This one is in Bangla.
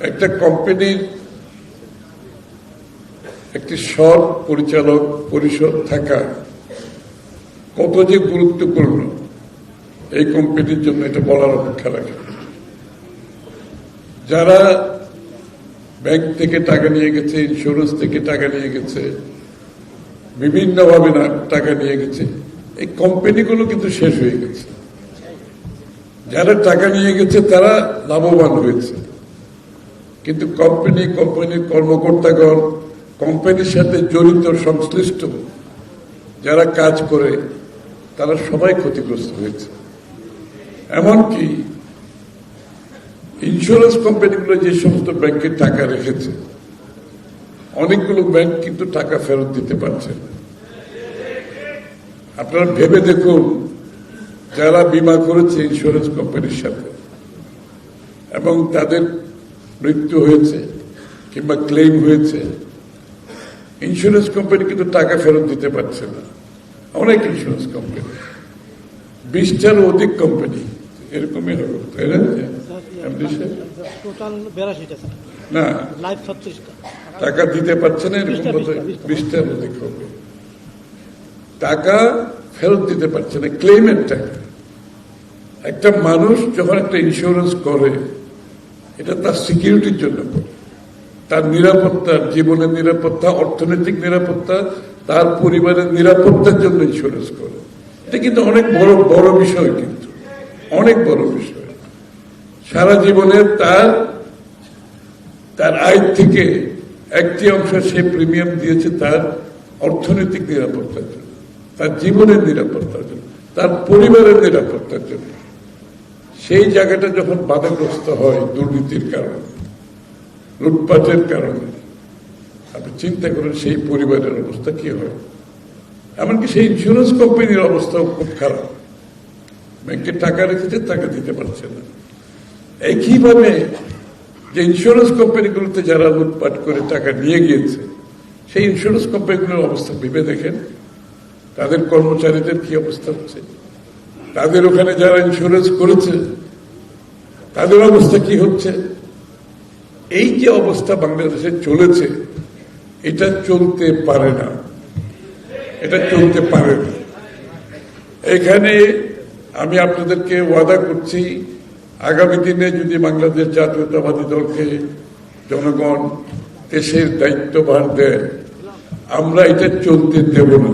একটা কোম্পানির একটি সৎ পরিচালক পরিষদ থাকা কত যে গুরুত্বপূর্ণ, এই কোম্পানির জন্য এটা বলার অপেক্ষা রাখে। যারা ব্যাংক থেকে টাকা নিয়ে গেছে ইন্স্যুরেন্স থেকে টাকা নিয়ে গেছে, বিভিন্নভাবে টাকা নিয়ে গেছে, এই কোম্পানিগুলো কিন্তু শেষ হয়ে গেছে। যারা টাকা নিয়ে গেছে, তারা লাভবান হয়েছে। কিন্তু কোম্পানি কোম্পানির কর্মকর্তাগণ কোম্পানির সাথে জড়িত, সংশ্লিষ্ট যারা কাজ করে, তারা সবাই ক্ষতিগ্রস্ত হয়েছে। এমনকি ইন্স্যুরেন্স কোম্পানিগুলো যে সমস্ত ব্যাংকে টাকা রেখেছে, অনেকগুলো ব্যাংক কিন্তু টাকা ফেরত দিতে পারছে আপনারা ভেবে দেখুন, যারা বিমা করেছে ইন্স্যুরেন্স কোম্পানির সাথে, এবং তাদের মৃত্যু হয়েছে কিংবা ক্লেম হয়েছে ইন্স্যুরেন্স কোম্পানি কিন্তু টাকা ফেরত দিতে পারছে না। অনেক ইন্স্যুরেন্স কোম্পানি বিশটার অধিক কোম্পানি এরকমই হবে তাই না? না। টাকা দিতে পারছে না এরকম বিশটার অধিক হবে। টাকা ফেরত দিতে পারছে না ক্লেমের টাকা। একটা মানুষ যখন একটা ইন্স্যুরেন্স করে এটা তার সিকিউরিটির জন্য। তার নিরাপত্তা জীবনের নিরাপত্তা, অর্থনৈতিক নিরাপত্তা, তার পরিবারের নিরাপত্তার জন্য ইন্স্যুরেন্স করে। এটা কিন্তু অনেক বড় বড় বিষয় কিন্তু। অনেক বড় বিষয়। সারা জীবনে তার তার আয় থেকে একটি অংশ সে প্রিমিয়াম দিয়েছে তার অর্থনৈতিক নিরাপত্তার জন্য, তার জীবনের নিরাপত্তার জন্য, তার পরিবারের নিরাপত্তার জন্য। সেই জায়গাটা যখন বাধাগ্রস্ত হয় দুর্নীতির কারণে, লুটপাটের কারণে, আপনি চিন্তা করেন সেই পরিবারের অবস্থা কি হয়? এমনকি সেই ইন্স্যুরেন্স কোম্পানির অবস্থাও খুব খারাপ। ব্যাংকে টাকা রেখেছে, টাকা দিতে পারছে না। একইভাবে যে ইন্স্যুরেন্স কোম্পানিগুলোতে যারা লুটপাট করে টাকা নিয়ে গিয়েছে, সেই ইন্স্যুরেন্স কোম্পানিগুলোর অবস্থা ভেবে দেখেন? তাদের কর্মচারীদের কি অবস্থা হচ্ছে? তাদের ওখানে যারা ইন্স্যুরেন্স করেছে তাদের অবস্থা কি হচ্ছে? এই যে অবস্থা বাংলাদেশে চলেছে, এটা চলতে পারে না। এটা চলতে পারে না। এখানে আমি আপনাদেরকে ওয়াদা করছি, আগামী দিনে যদি বাংলাদেশ জাতীয়তাবাদী দলকে জনগণ দেশের দায়িত্বভার দেয়, আমরা এটা চলতে দেব না।